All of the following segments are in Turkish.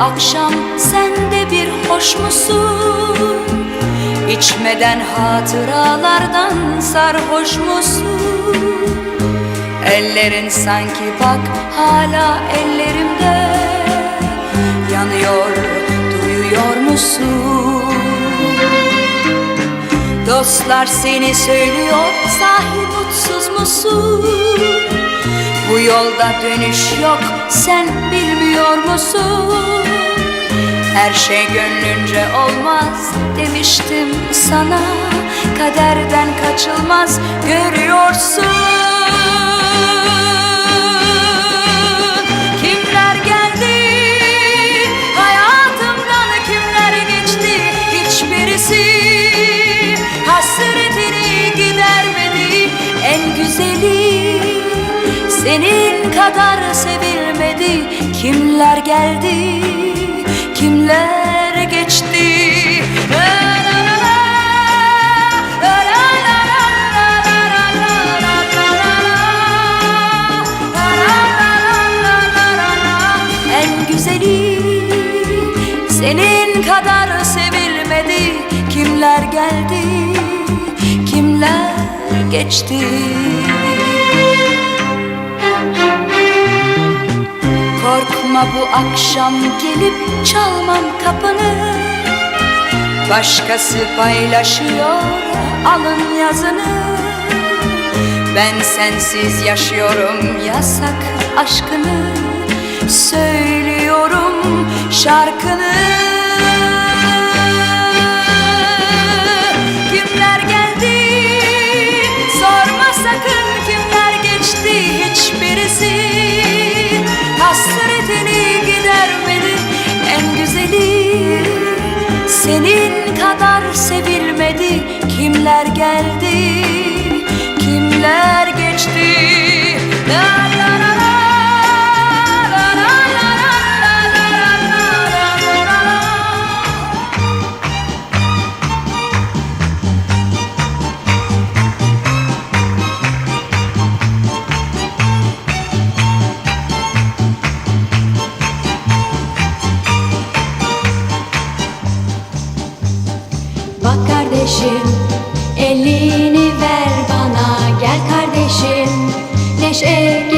akşam sen de bir hoş musun? İçmeden hatıralardan sarhoş musun? Ellerin sanki bak hala ellerimde Yanıyor duyuyor musun? Dostlar seni söylüyor sahi mutsuz musun? Bu yolda dönüş yok sen bilmiyor musun? Her şey gönlünce olmaz demiştim sana. Kaderden kaçılmaz görüyorsun. Kimler senin kadar sevilmedi Kimler geldi Kimler geçti En güzeli Senin kadar sevilmedi Kimler geldi Kimler geçti Korkma bu akşam gelip çalmam kapını. Başkası paylaşıyor alın yazını. Ben sensiz yaşıyorum yasak aşkını. Söylüyorum şarkını Senin kadar sevilmedi kimler geldi kimler geçti? La Kardeşim. Elini ver bana gel kardeşim. Neşe getirdim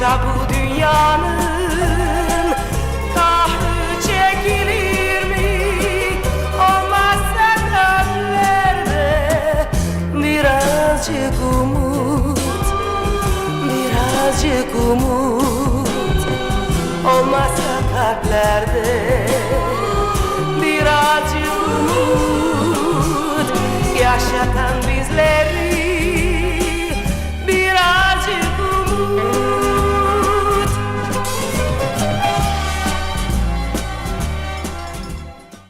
Yoksa bu dünyanın kahrı çekilir mi? Olmazsa kalplerde birazcık umut Birazcık umut Olmazsa kalplerde Birazcık umut Yaşatan bizleri